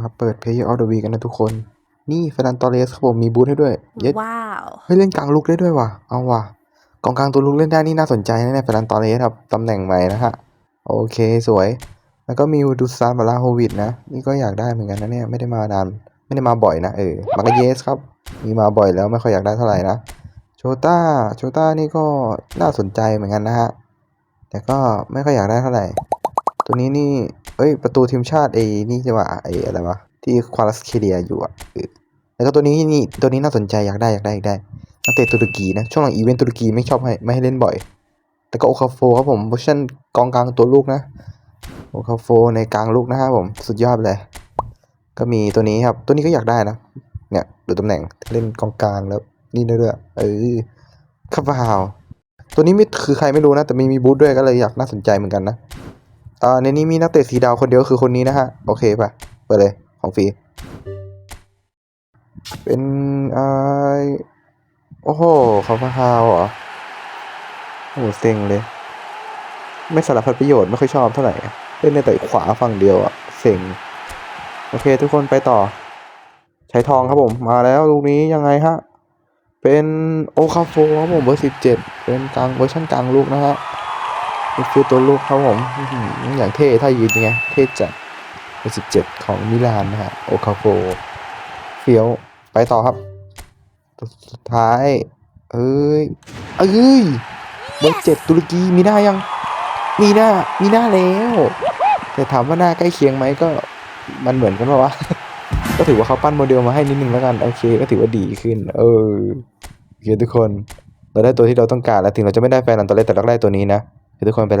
มาเปิด Play of the Week กันนะทุกคน นี่เฟนันตอเรสครับผมมีบูธให้ด้วย เย็ด Wow. เฮ้ยเล่นกลางลุกได้ด้วยว่ะ เอาว่ะกองกลางตัวลุกเล่นได้นี่น่าสนใจนะเนี่ยเฟนันตอเรสครับตำแหน่งใหม่นะฮะ โอเคสวย แล้วก็มีดูซานบาลาโฮวิดนะ นี่ก็อยากได้เหมือนกันนะเนี่ยไม่ได้มานานไม่ได้มาบ่อยนะเออมากาเยสครับ มีมาบ่อยแล้วไม่ค่อยอยากได้เท่าไหร่นะโชต้าโชต้านี่ก็น่าสนใจเหมือนกันนะฮะแต่ก็ไม่ค่อยอยากได้เท่าไหร่ ตัวนี้นี่ เอ้ย ประตูทีมชาติไอ้นี่จะว่าไอ้อะไรวะ ที่ควาลัสเคเดียอยู่อะแล้วก็ตัวนี้นี่ตัวนี้น่าสนใจอยากได้อยากได้อยากได้นักเตะตุรกีนะ ช่วงหลังอีเวนต์ตุรกีไม่ชอบให้ไม่ให้เล่นบ่อย แต่ก็โอคาโฟครับผมเวอร์ชันกองกลางตัวลูกนะ โอคาโฟในกลางลูกนะครับผม สุดยอดเลย ก็มีตัวนี้ครับ ตัวนี้ก็อยากได้นะ เนี่ยดูตำแหน่งเล่นกองกลางแล้วนี่ด้วยด้วยเออคาบาวตัวนี้ไม่คือใครไม่รู้นะ แต่มีมีบูธด้วยก็เลยอยากน่าสนใจเหมือนกันนะ อ่าในนี้มีนักเตะสีดาวคนเดียวคือคนนี้นะฮะ โอเคป่ะ เปิดเลย ของฟรี เป็นอ่าโอ้โหเขาพาวเหรอโอ้โหเซ็งเลย ไม่สารพัดประโยชน์ไม่ค่อยชอบเท่าไหร่ เล่นในแต่ขวาฝั่งเดียวอะเซ็ง โอเค ทุกคนไปต่อ ใช้ทองครับผม มาแล้วลูกนี้ยังไงฮะ เป็นโอคาโฟครับผมเบอร์สิบเจ็ดเป็นกลางเวอร์ชันกลางลูกนะฮะ นี่คือตัวลูกครับผมอย่างเท่ถ้ายืนยังไงเท่จัดเป็นสิบเจ็ดของมิลานนะฮะโอคาโฟเฟียวไปต่อครับตัวสุดท้ายเอ้ยเอ้ยเบอร์เจ็ดตุรกีมีหน้ายังมีหน้ามีหน้าแล้วแต่ถามว่าหน้าใกล้เคียงไหมก็มันเหมือนกันปะวะก็ถือว่าเขาปั้นโมเดลมาให้นิดนึงแล้วกันโอเค ก็ถือว่าดีขึ้น เออโอเคทุกคนเราได้ตัวที่เราต้องการแล้วถึงเราจะไม่ได้แฟนอันตอเลสแต่เราก็ได้ตัวนี้นะ ทุกคนไ